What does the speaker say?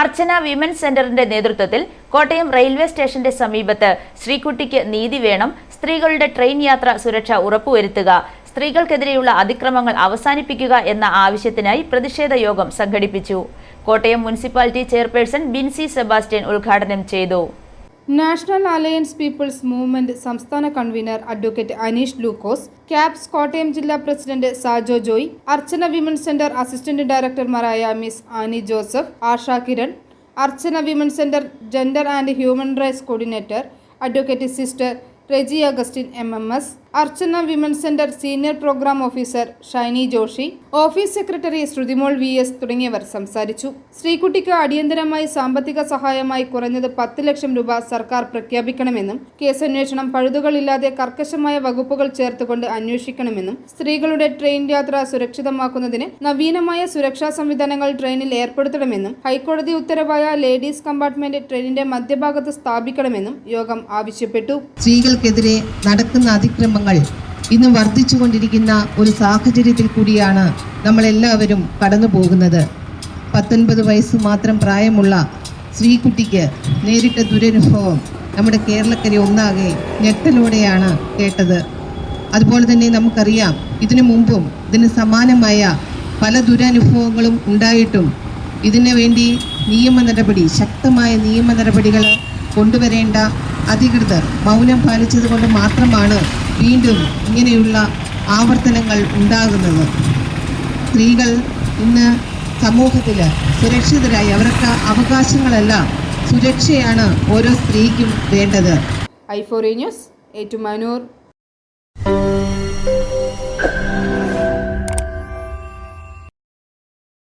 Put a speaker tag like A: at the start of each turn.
A: അർച്ചന women's സെന്ററിന്റെ നേതൃത്വത്തിൽ Kottayam railway സ്റ്റേഷന്റെ സമീപത്ത് ശ്രീകുട്ടിക്ക് നീതി വേണം സ്ത്രീകളുടെ ട്രെയിൻ യാത്ര സുരക്ഷ ഉറപ്പുവരുത്തുക സ്ത്രീകൾക്കെതിരെയുള്ള അതിക്രമങ്ങൾ അവസാനിപ്പിക്കുക എന്ന ആവശ്യത്തിനായി പ്രതിഷേധ യോഗം സംഘടിപ്പിച്ചു. Kottayam municipality chairperson Binsi Sebastian ഉദ്ഘാടനം ചെയ്തു.
B: നാഷണൽ അലയൻസ് പീപ്പിൾസ് മൂവ്മെന്റ് സംസ്ഥാന convener advocate Aneesh Lukose CAPS Kottayam ജില്ലാ president Sajo Joy Archana women centre assistant ഡയറക്ടർമാരായ Miss Annie Joseph Asha Kiran Archana women centre gender and human rights coordinator advocate sister Reji Augustine M M S Archana women centre senior programme officer Shiny Joshy office secretary Sruthimol V S തുടങ്ങിയവർ സംസാരിച്ചു. ശ്രീകുട്ടിക്ക് അടിയന്തരമായി സാമ്പത്തിക സഹായമായി കുറഞ്ഞത് പത്ത് ലക്ഷം രൂപ സർക്കാർ പ്രഖ്യാപിക്കണമെന്നും കേസന്വേഷണം പഴുതുകളില്ലാതെ കർക്കശമായ വകുപ്പുകൾ ചേർത്തുകൊണ്ട് അന്വേഷിക്കണമെന്നും സ്ത്രീകളുടെ ട്രെയിൻ യാത്ര സുരക്ഷിതമാക്കുന്നതിന് നവീനമായ സുരക്ഷാ സംവിധാനങ്ങൾ ട്രെയിനിൽ ഏർപ്പെടുത്തണമെന്നും ഹൈക്കോടതി ഉത്തരവായ ലേഡീസ് കമ്പാർട്ട്മെന്റ് ട്രെയിനിന്റെ മധ്യഭാഗത്ത് സ്ഥാപിക്കണമെന്നും യോഗം ആവശ്യപ്പെട്ടു.
C: സ്ത്രീകൾക്കെതിരെ നടക്കുന്ന അതിക്രമങ്ങൾ ഇന്ന് വർദ്ധിച്ചുകൊണ്ടിരിക്കുന്ന ഒരു സാഹചര്യത്തിൽ കൂടിയാണ് നമ്മളെല്ലാവരും കടന്നു പോകുന്നത് പത്തൊൻപത് വയസ്സ് മാത്രം പ്രായമുള്ള ശ്രീകുട്ടിക്ക് നേരിട്ട ദുരനുഭവം നമ്മുടെ കേരളക്കരെ ഒന്നാകെ ഞെട്ടലോടെയാണ് കേട്ടത്. അതുപോലെ തന്നെ നമുക്കറിയാം ഇതിനു മുമ്പും ഇതിന് സമാനമായ പല ദുരനുഭവങ്ങളും ഉണ്ടായിട്ടും ഇതിനു വേണ്ടി നിയമ നടപടി ശക്തമായ നിയമ നടപടികൾ കൊണ്ടുവരേണ്ട അധികൃതർ മൗനം പാലിച്ചത് കൊണ്ട് മാത്രമാണ് വീണ്ടും ഇങ്ങനെയുള്ള ആവർത്തനങ്ങൾ ഉണ്ടാകുന്നത്. സ്ത്രീകൾ ഇന്ന് സമൂഹത്തിൽ സുരക്ഷിതരായി അവർക്ക് അവകാശങ്ങളല്ല സുരക്ഷയാണ് ഓരോ സ്ത്രീക്കും വേണ്ടത്.
B: ഐ ഫോറി ന്യൂസ് ഏറ്റുമാനൂർ.